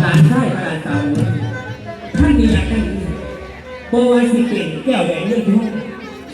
หลานชายหลานสาวท่านมีอยากได้ดีโบวาสิเก่งแก้วแหวนเรื่องทอง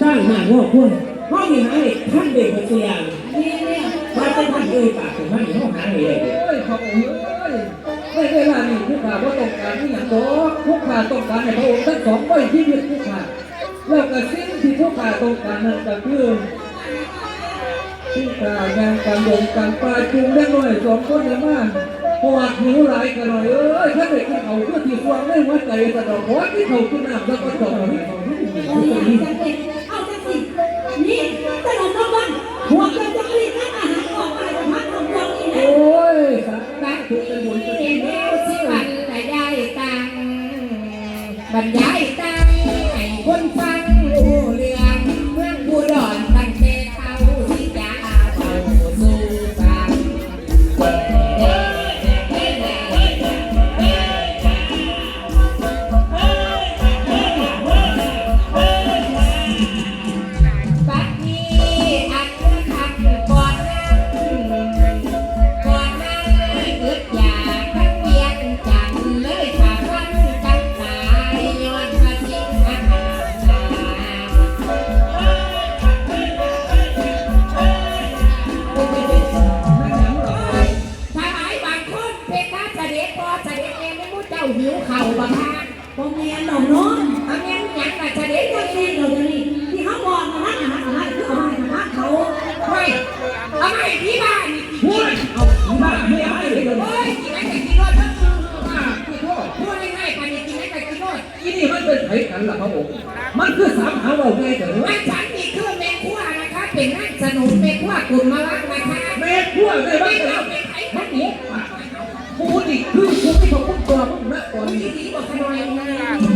สร้างมางอกพ้นห้องมีหาเหล็กท่านเด็กมาตัวอย่างนี่เนี่ยมาเป็นท่านเอ่ยปากถึงท่านห้องหาเหล็กเอ้ยพระองค์เอ้ยในเวลานี้ผู้ข้าว่าต้องการนี่อย่างดอกผู้ข้าต้องการให้พระองค์ทั้งสองไว้ชีวิตผู้ข้าแล้วก็สิ่งที่ผู้ข้าต้องการนั้นก็คือผู้ข้างานการลงการปลาจูงได้หน่อยสองคนในบ้าน พอดหิวหลายกันหน่อยเอ้ยถ้าเด็กเขาเพื่อที่ควงไม่หัวใจแต่ดอกหัวที่เขาขึ้นน้ำแล้วก็จบที่เขาที่โอ้ยจังเลยเอาจังสินี่ตลกน้องวันหัวกันจังเลยนั่งอาหารออกไปพักของเรานี่โอ้ยสาเป็นบุญเป็นเนื้อสิวันละยายตังบรรยาย หิวเข่าบ้างฮะพ่อแม่น้องน้องเอาเงี้ยยังกับเสด็จเด็กก็ก็ดีเล่นเราเดี๋ยวนี้ที่เขาบอกมานั่งอาหารอาหารคืออาไปมาเขาเฮ้ยเอามาให้ที่บ้านพูดเอาที่บ้านไม่ได้เลยเฮ้ยกินไหนแต่กินรสทั้งคืนพูดง่ายๆกันกินไหนแต่กินรสอีนี่มันเป็นไผ่กันล่ะพระองค์มันคือสามหาเราไงเถอะว่าฉันมีเครื่องแม่ครัวนะคะเป็นนักสนุนแม่ครัวกลุ่มมาลักนะคะแม่ขั้วเลยไม่เราวเป็นไผ่มัมันนหนีนี่ กกูนี่คือกูที่เขาพูดตัวมึงนะตอนมีนี้ดีกว่าขนอยนะ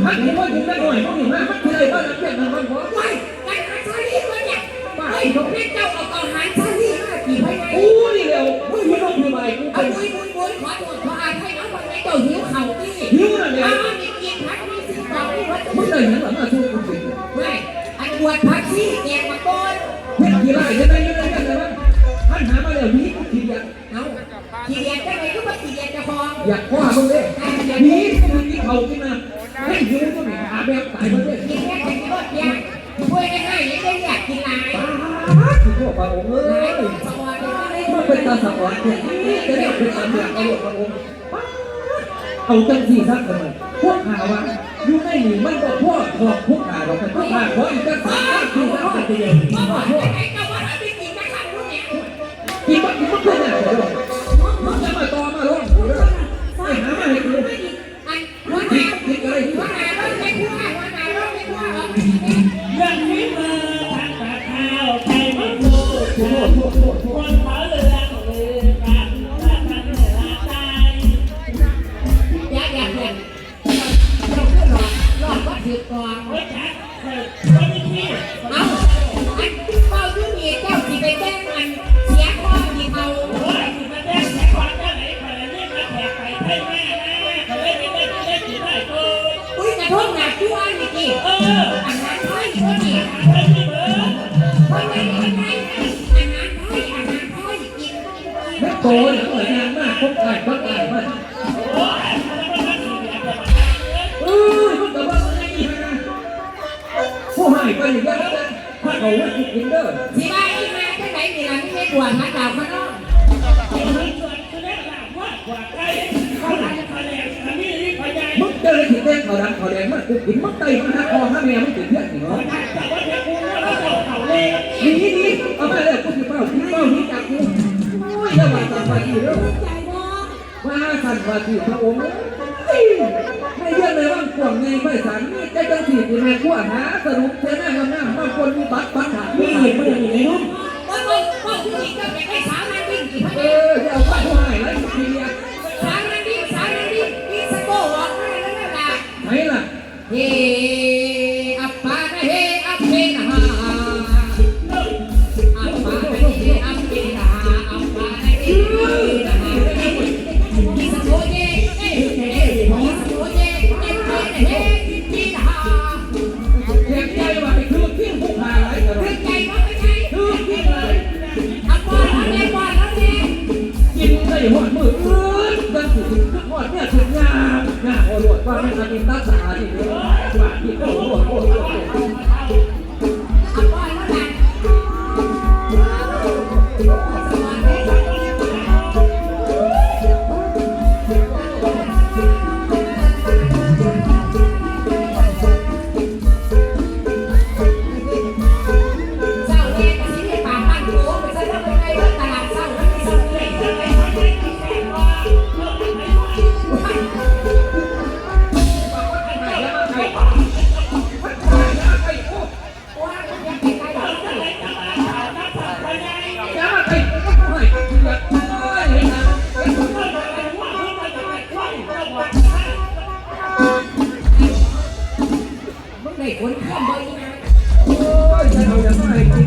มันเห็นว่าอยู่นั่นหน่อยมึงนี่มามันคืออะไรบ้างนะเพื่อนมันมันบอกไม่กันหาชาลีมาเนี่ยเฮ้ยแม่เจ้าเอาเอาหาชาลีมากี่ไปไงกูนี่เร็วมึงไม่ต้องพิมพ์อะไรกูเป็นบุยบุยบุยขอโทษขออภัยนะวันนี้เจ้าหิวเข่าพี่หิวน่ะเร็วอ้าวมีกินพักมีสิ่งของที่วัดมึงได้เห็นหรือมาสู้กูสิไม่อันบวชพักซี่แกงมาก้น ขี้เกียจจะไหนก็มาขี้เกียจจะพองอยากคว้ามึงเลยนี่มึงกินเขากินมาให้หิวก็หนีหาแบบตายมาเลยกินแค่แต่กินรสเพียงช่วยง่ายๆยังได้อยากกินหลายคือพวกพระองค์เอ้หลยสวรรค์มันเป็นตาสวรรค์เนี่ยจะได้เป็นตาเมืองเอาหลวงพระองค์เอาจังสี่สักทำไมพวกหาวะอยู่ในหนีมันก็พวกพวกพวกหาเราเป็นพวกหาเพราะอีกจังสามสี่สักกันเดียวพ่อบอกให้ไอ้เจ้าว่าเปกินกระชับลูกกินมันกินมันเพื่อนเนี่ย อดก็ถือกองเฮ้ยจัดเฮ้ยวันนี้ที่เอาอันเป้ายุ่งอีกเจ้าสิไปแจ้งมันเสียข้อที่เขาโอ้ยมาแจ้งแขกความได้ไหนใครเรียกมาแขกไปให้แม่นะเขาเล่นไม่ได้เล่นกี่ได้ตัวอุ้ยกระทงหนักชั่วนี่กี่เอออันนั้นไทยก็นี่เฮ้ยเบิร์คนไหนคนไหนอันนั้นไทยอันนั้นไทยกินแม่โตเลยเหมือนงานมากพบกันบ้างกันมาโเขาว่ากินเด้อสิบ้าอีมาจังไหนนี่ล่ะนี่ไม่ปวดมาดาวข้างนอกเอาเงินส่ได้หลักว่ากว่าใครเขาหลังคะแนนอันนี้นี่พยายมึงเจอถึงแดงเขาดำเขาแดงมันกูกินมันไตมันหักคอหักแม่มันติดเพื่อนเหรอแต่ว่าเด็กกูว่าเราเขาเลยหนีหนีเอาไปเลยกูกิเป้ากินเป้าหนีจากกูโอ้ยระวังตาไปอยู่เด้อใจบ่ว่าสันว่าที่พระองค์ไม่เยอะเลยว่ากวงไงไม่สันนี่ใจจังสีที่แม่ขั้วหาสรุปเท่า เห็นมัไม่นได้อย่างนี้วิ่งกี่พันเออเอา รวจว่ามันมีตัดสาที่เดี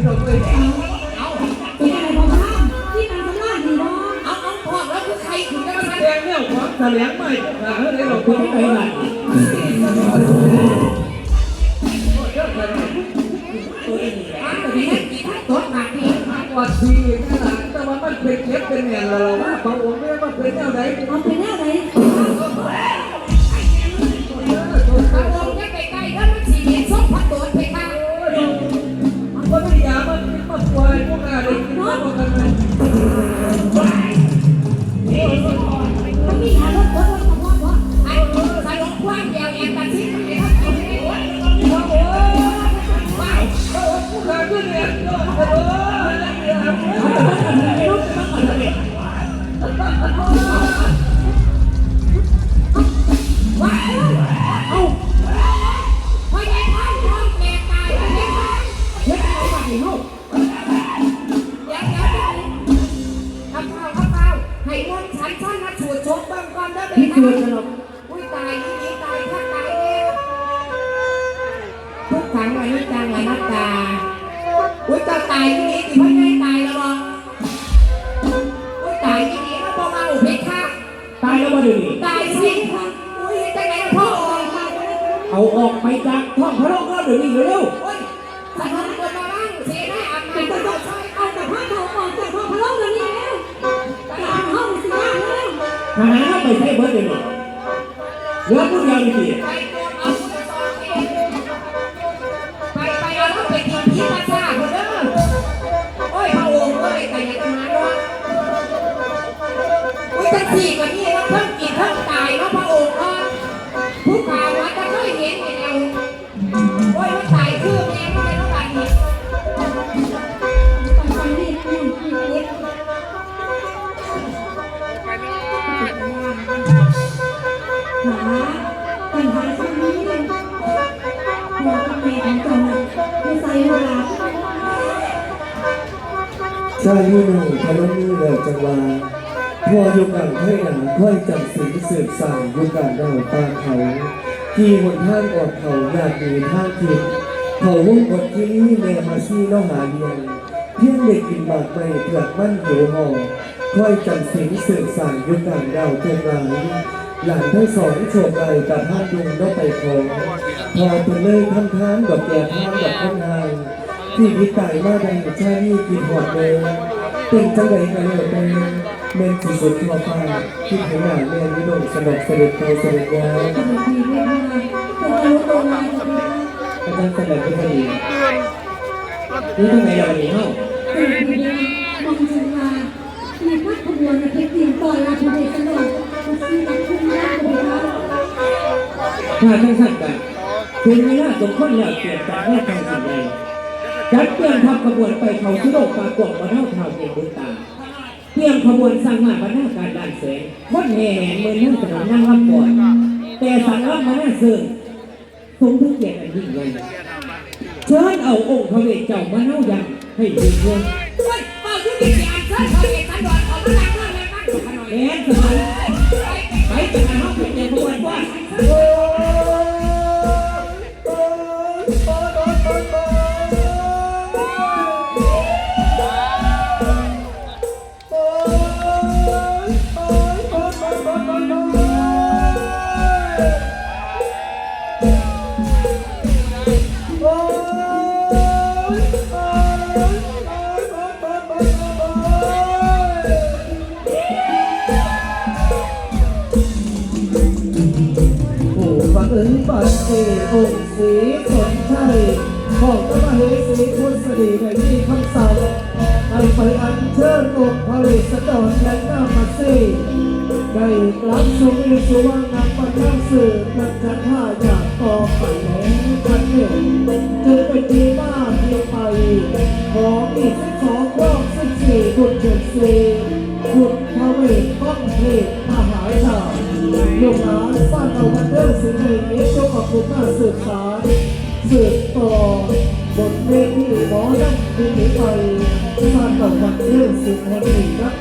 อย่างไรกินเราเลยเอาเป็นอะไรของท่านที่มันสำลักดีเนาะเอาเอาพอกแล้วคือใครถึงจะมาแดงเนี่ยของแถลงไม่ขาดเลยเราคุยไปไปไหนตัวเองอะแต่ที่นั่นกี่ท่านตัวหนักนี่กอดทีนี่และแต่ว่ามันเป็นเล็บเป็นแหนเราว่าพระองค์เนี่ยมันเป็นแนวไหนเอาไปแน่ไหน ฮ็ดเอาไปเดี๋ยวเดี๋ยวเดี๋ยวข้าวข้าวข้าวข้าวให้มนต์ฉันฉันมาฉูดชกบ้งก่อนเด้อเบพี่ชวนกันหรอกอุ้ยตายนี่นี่ตายข้าตายแล้วทุกครั้งวันนี้จังวันนัดตาอุ้ยจ้าตายที่นี่สิพ่อใหญ่ตายแล้วบ่อุ้ยตายที่นี่แล้วพอมาอุเพชรค่ะตายแล้วบ่ดีตายสิค่ะอุ้ยจังไงล่ะพ่อออกมาเอาออกไปจากท้องพระโลกแล้วเดี๋ยวนี้เร็วอุ้ย ทหารเอาไปใช้เบิดเดี๋ยวนี้เหลือผู้เดียวนี่ไปโดนเอาไปซองเองไปไปเอาล้วไปกินที่มาซ่าคนเด้อโอ้ยพระองค์เอ้ยแต่ยังจะมาด้วยอุ้ยจังสี่กว่านี่ หาปัญหาช่งนี้เลยหัวกับแม่ขอเจ้าน่ะไม่ใส่เลยจังหวาพอยู่กันค่อยหนาค่อยจำสิงสืบสั่งยู่กันดาวตาเขาที่หนทางออกเขาอยากมีทางทิศเขาวุ่งกดที่นี่แม่มาซี่น้องหาเดียนเพียงเด็กกินบาดไม่เผือกมั่นหิวห่อ ค่อยจำสิงสืบสั่งอยู่กันดาวทุกหลายหลานทั้งสองโฉบไหลกับห้าดุงต้องไปของพอเป็นเลยทำทานดอกแก่ทานดอกข้างในที่วิตายมาได้ชานี่กินหอดเลยเป็นจังไดกันเลยเป็นเมนสีสุดทั่วไปที่ขนาดแม่นิดงสนุกสนุกไปสนุกยาวเด็กดีเรียนมาเป็นอาวุธโบราณดีอาจารย์เสนอที่พอดีนี่ทำไมเดี๋ยวนี้เฮาเด็กดีมองจังมามีพักขบ วนในเพชรตีนต่อยลาทุเรศนอกมาซื้อนักคุ้มยากเลยครับถ้าทั้งสั้นกันเป็นเวลาสมควรแล้วเปลี่ยนจากแม่ทางสิ่งใดจัดเตรียมทัพขบวนไปเขาสุโลกปากวงมาเท่าเท่าเพียงบุญตาเตรียมขบวนสร้างมาบรรณาการด้านแสงคนแห่แหนเมืองนั่งถนนนั่งรับก่อนแต่สั่งรับมาหน้าเสื่อสมทุกอย่างอันยิ่งใหญ่เชิญเอาองค์พระเวทเจ้ามาเน่ายังให้ดูเรื่องเฮ้ยเป่าที่มีเสียงเชิ บ้านอยู่ขน่อยแอนสมัยไปไป็นอาหารเป็นย่างขบ พุทธดีในที่คำสั่งให้ไปอัญเชิญองค์พระฤาษดอนและนามาซีได้รับชมอิสุวรรณปัญญาสื่อกันจันท่าอยากต่อไปแล้วกันเนี่ยจึงเป็นที่มาที่ไปขออีกสองรอบสิบสี่คุณเจ็ดสี่คุณพระเวทก้องเพลงมหาชาติลูกหลานบ้านเราวันเดอร์สิ่งนี้จงขอบคุณมาสืบสารสืบต่อ บทเพลงที่หมอนั่งที่หนีไปสร้างกับวันเดอร์สิ่งนี้ครับ